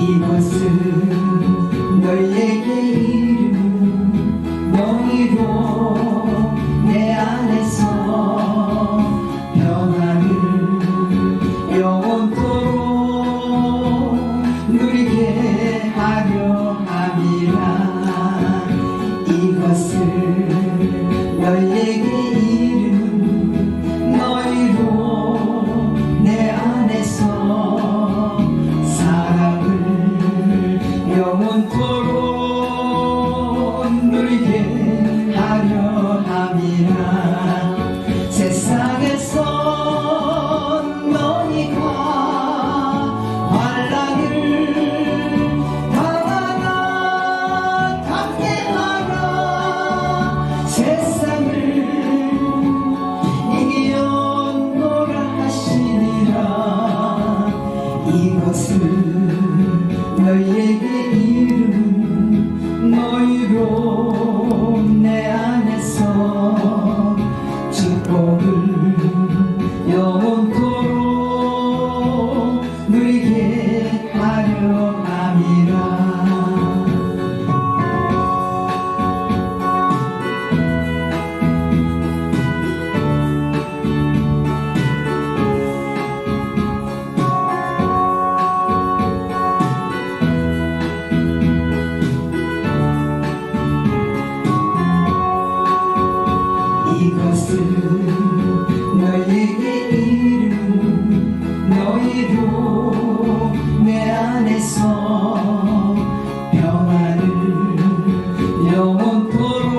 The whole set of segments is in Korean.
이곳은 너에게 Böylece 이것은 너에게 이른 너희로 내 안에서 평안을 영원토록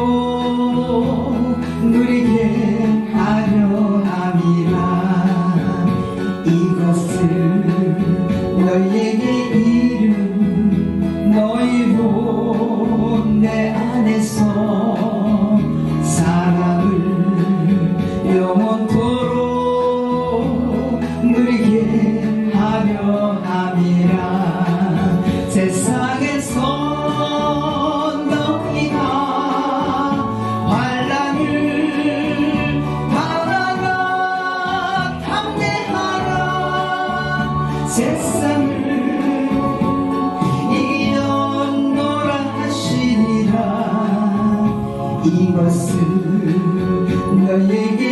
누리게 하려 함이라 이것은 너에게 이른 너희로 내 안에서 이것은 너에게